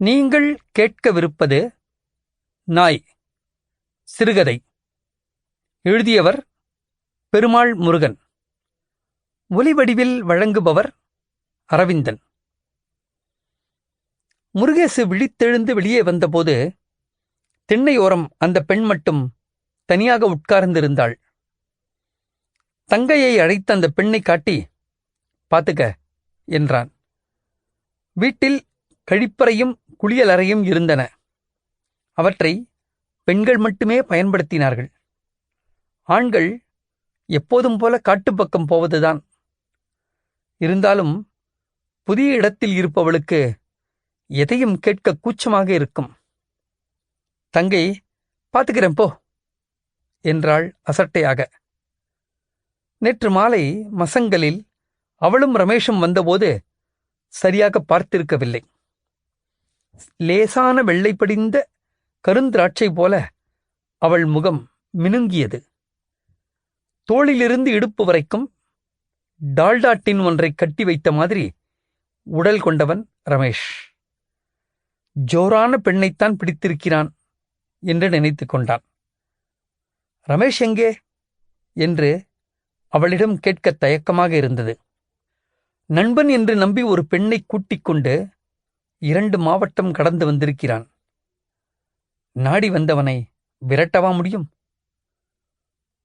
நீங்கள் கேட்கவிருப்பது நாய் சிறுகதை. எழுதியவர் பெருமாள் முருகன். ஒலிவடிவில் வழங்குபவர் அரவிந்தன். முருகேசு விழித்தெழுந்து வெளியே வந்தபோது திண்ணையோரம் அந்த பெண் மட்டும் தனியாக உட்கார்ந்திருந்தாள். தங்கையை அழைத்த அந்த பெண்ணை காட்டி பாத்துக்க என்றான். வீட்டில் கழிப்பறையும் குளியலறையும் இருந்தன. அவற்றை பெண்கள் மட்டுமே பயன்படுத்தினார்கள். ஆண்கள் எப்போதும் போல காட்டுப்பக்கம் போவதுதான். இருந்தாலும் புதிய இடத்தில் இருப்பவளுக்கு எதையும் கேட்க கூச்சமாக இருக்கும். தங்கை பார்த்துக்கிறேன் போ என்றாள் அசட்டையாக. நேற்று மாலை மசங்களில் அவளும் ரமேஷும் வந்தபோது சரியாக பார்த்திருக்கவில்லை. லேசான வெள்ளை படிந்த கருந்திராட்சை போல அவள் முகம் மினுங்கியது. தோளிலிருந்து இடுப்பு வரைக்கும் டால்டாட்டின் ஒன்றை கட்டி வைத்த மாதிரி உடல் கொண்டவன் ரமேஷ். ஜோரான பெண்ணைத்தான் பிடித்திருக்கிறான் என்று நினைத்துக் கொண்டான். ரமேஷ் எங்கே? என்று அவளிடம் கேட்கத் தயக்கமாக இருந்தது. நண்பன் என்று நம்பி ஒரு பெண்ணை கூட்டிக் கொண்டு இரண்டு மாவட்டம் கடந்து வந்திருக்கிறான் நாடி வந்தவனை விரட்டவா முடியும்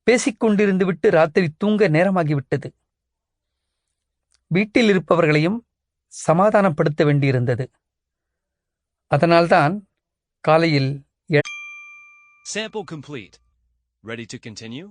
பேசிக்கொண்டிருந்து விட்டு ராத்திரி தூங்க நேரமாகிவிட்டது வீட்டில் இருப்பவர்களையும் சமாதானப்படுத்த வேண்டியிருந்தது அதனால்தான் காலையில் Sample complete. Ready to continue?